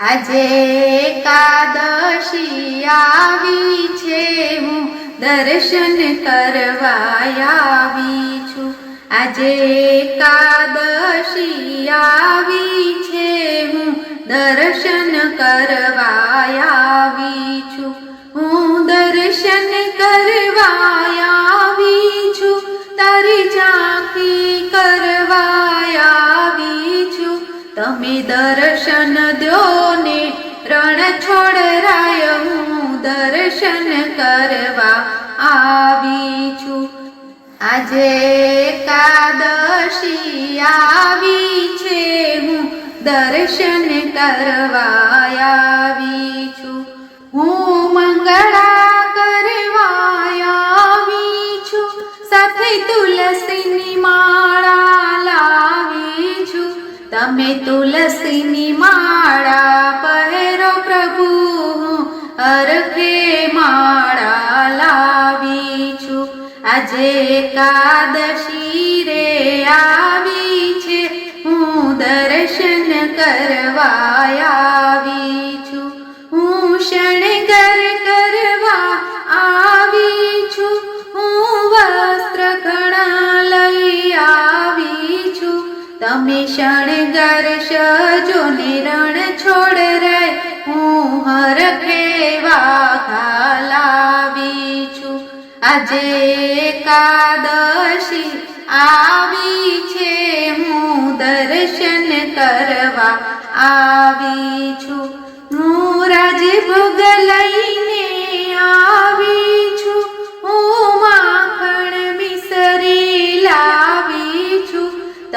આજે એકાદશી આવી છે. હું દર્શન કરવા આવી છું. આજે એકાદશી આવી છે. હું દર્શન કરવા આવી છું. હું દર્શન કરવા તમે દર્શન દો ને રણ છોડરાય હું દર્શન કરવા આવી છું. આજે એકાદશી આવી છે હું દર્શન કરવા તુલસીની માળા પહેરો પ્રભુ, હું અરખે માળા લાવી છું. આજે એકાદશી રે આવી છે, હું દર્શન કરવા આવી છું. હું શણગર તમે શણગર સજો ને રણ છોડ રે હું હર ખેવા છું. આજે એકાદશી આવી છે, હું દર્શન કરવા આવી છું. હું રાજભોગ લઈને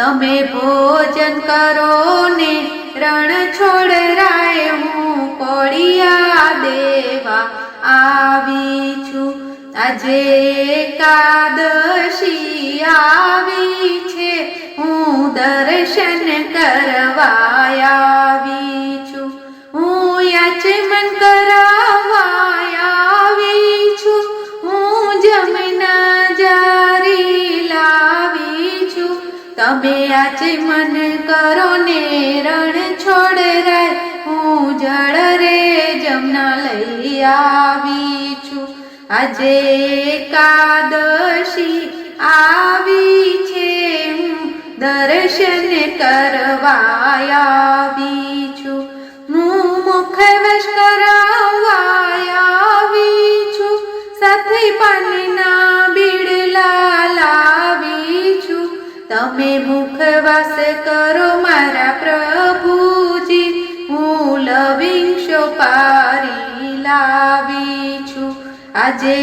તમે ભોજન કરો ને રણ છોડ રાય હું કોડિયા દેવા આવી છું. આજે એકાદશી આવી છે. હું દર્શન કરવા આવી છું. હું યાચમન કરાવવા છું આજે મન કરો ને રણ છોડ રાય હું જળ રે જમના લઈ આવી છું. આજે એકાદશી આવી છે, હું દર્શન કરવા આવી છું. હું મુખવશ કરાવવા આવી છું. સાથે પાનના આજે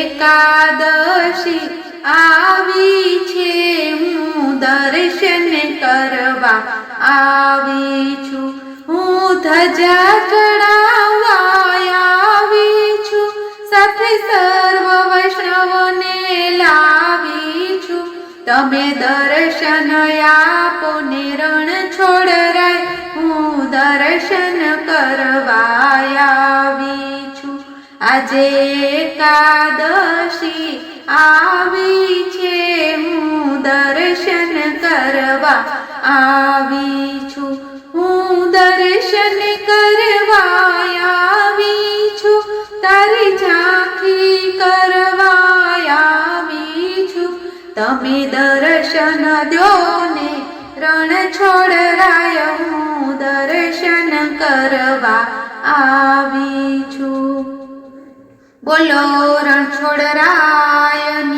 એકાદશી આવી છે. હું દર્શન કરવા આવી છું. હું ધજા ચડાવવા આવી છું. સાથે સર્વ વૈષ્ણવને લાવી છું. તમે દર્શન આપો ને રણ છોડ રે હું દર્શન કરવા આજે એકાદશી આવી છે. હું દર્શન કરવા આવી છું. હું દર્શન કરવા આવી છું. તારી ઝાંખી કરવા આવી છું. તમે દર્શન દો ને રણ છોડ રાય. હું દર્શન કરવા આવી છું. બોલો રણછોડ રાયની જય